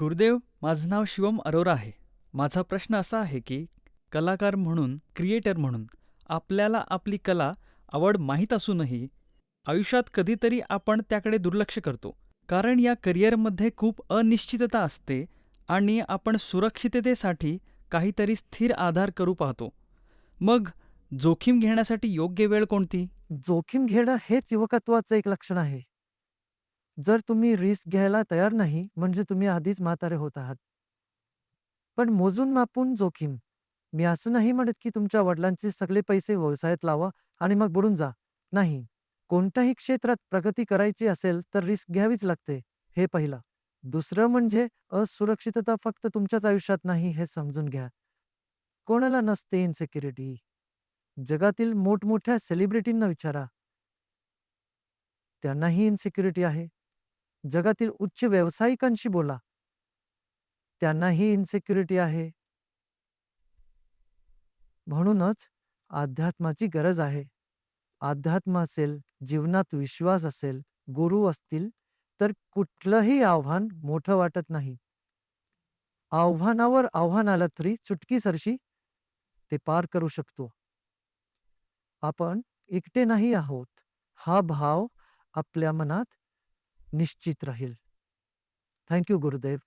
गुरुदेव माझं नाव शिवम अरोरा आहे. माझा प्रश्न असा आहे की कलाकार म्हणून क्रिएटर म्हणून आपल्याला आपली कला आवड माहीत असूनही आयुष्यात कधीतरी आपण त्याकडे दुर्लक्ष करतो. कारण या करिअरमध्ये खूप अनिश्चितता असते आणि आपण सुरक्षिततेसाठी काहीतरी स्थिर आधार करू पाहतो. मग जोखीम घेण्यासाठी योग्य वेळ कोणती? जोखीम घेणं हेच युवकत्वाचं एक लक्षण आहे. जर तुम्ही रिस्क घ्यायला तयार नाही म्हणजे तुम्ही आधीच म्हातारे होत आहात. पण मोजून मापून जोखीम. मी असं नाही म्हणत की तुमच्या वडिलांचे सगळे पैसे व्यवसायात लावा आणि मग बुडून जा. नाही. कोणत्याही क्षेत्रात प्रगती करायची असेल तर रिस्क घ्यावीच लागते हे पहिलं. दुसरं म्हणजे असुरक्षितता फक्त तुमच्याच आयुष्यात नाही हे समजून घ्या. कोणाला नसते इनसेक्युरिटी. जगातील मोठमोठ्या सेलिब्रिटींना विचारा. त्यांनाही इन्सिक्युरिटी आहे. जगातील उच्च व्यावसायिकांशी बोला. त्यांनाही इन्सिक्युरिटी आहे. म्हणूनच अध्यात्माची गरज आहे. अध्यात्म असेल जीवनात विश्वास असेल गुरु असतील तर कुठलंही आव्हान मोठं वाटत नाही. आव्हानावर आव्हान आलं तरी चुटकीसरशी ते पार करू शकतो. आपण एकटे नाही आहोत. हा भाव आपल्या मनात निश्चित राहील. थँक्यू गुरुदेव.